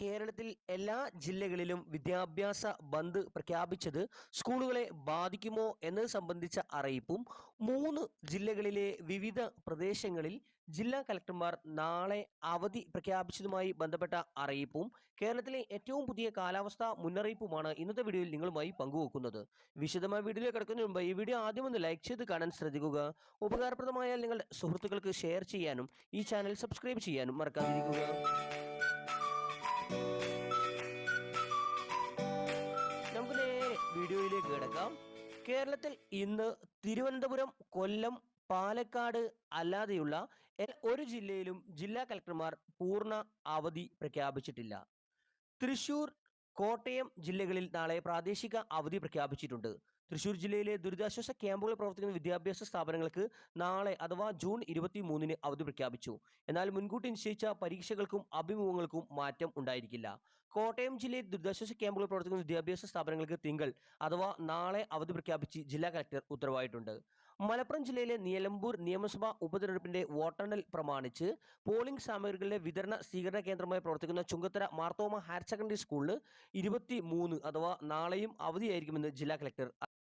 കേരളത്തിൽ എല്ലാ ജില്ലകളിലും വിദ്യാഭ്യാസ ബന്ദ് പ്രഖ്യാപിച്ചത് സ്കൂളുകളെ ബാധിക്കുമോ എന്നത് സംബന്ധിച്ച അറിയിപ്പും മൂന്ന് ജില്ലകളിലെ വിവിധ പ്രദേശങ്ങളിൽ ജില്ലാ കലക്ടർമാർ നാളെ അവധി പ്രഖ്യാപിച്ചതുമായി ബന്ധപ്പെട്ട അറിയിപ്പും കേരളത്തിലെ ഏറ്റവും പുതിയ കാലാവസ്ഥാ മുന്നറിയിപ്പുമാണ് ഇന്നത്തെ വീഡിയോയിൽ നിങ്ങളുമായി പങ്കുവെക്കുന്നത്. വിശദമായ വീഡിയോയിൽ കിടക്കുന്നതിന് മുമ്പ് ഈ വീഡിയോ ആദ്യം ഒന്ന് ലൈക്ക് ചെയ്ത് കാണാൻ ശ്രദ്ധിക്കുക. ഉപകാരപ്രദമായാൽ നിങ്ങളുടെ സുഹൃത്തുക്കൾക്ക് ഷെയർ ചെയ്യാനും ഈ ചാനൽ സബ്സ്ക്രൈബ് ചെയ്യാനും മറക്കാതിരിക്കുക. കേരളത്തിൽ ഇന്ന് തിരുവനന്തപുരം കൊല്ലം പാലക്കാട് അല്ലാതെയുള്ള ഒരു ജില്ലയിലും ജില്ലാ കലക്ടർമാർ പൂർണ അവധി പ്രഖ്യാപിച്ചിട്ടില്ല. തൃശൂർ കോട്ടയം ജില്ലകളിൽ നാളെ പ്രാദേശിക അവധി പ്രഖ്യാപിച്ചിട്ടുണ്ട്. തൃശൂർ ജില്ലയിലെ ദുരിതാശ്വാസ ക്യാമ്പുകളിൽ പ്രവർത്തിക്കുന്ന വിദ്യാഭ്യാസ സ്ഥാപനങ്ങൾക്ക് നാളെ അഥവാ ജൂൺ ഇരുപത്തി മൂന്നിന് അവധി പ്രഖ്യാപിച്ചു. എന്നാൽ മുൻകൂട്ടി നിശ്ചയിച്ച പരീക്ഷകൾക്കും അഭിമുഖങ്ങൾക്കും മാറ്റം ഉണ്ടായിരിക്കില്ല. കോട്ടയം ജില്ലയിൽ ദുരിതാശ്വാസ ക്യാമ്പുകളിൽ പ്രവർത്തിക്കുന്ന വിദ്യാഭ്യാസ സ്ഥാപനങ്ങൾക്ക് തിങ്കൾ അഥവാ നാളെ അവധി പ്രഖ്യാപിച്ച് ജില്ലാ കലക്ടർ ഉത്തരവായിട്ടുണ്ട്. മലപ്പുറം ജില്ലയിലെ നിലമ്പൂർ നിയമസഭാ ഉപതെരഞ്ഞെടുപ്പിന്റെ വോട്ടെണ്ണൽ പ്രമാണിച്ച് പോളിംഗ് സാമഗ്രികളുടെ വിതരണ സ്വീകരണ കേന്ദ്രമായി പ്രവർത്തിക്കുന്ന ചുങ്കത്തര മാർത്തോമ ഹയർ സെക്കൻഡറി സ്കൂളിൽ ഇരുപത്തി അഥവാ നാളെയും അവധിയായിരിക്കുമെന്ന് ജില്ലാ കലക്ടർ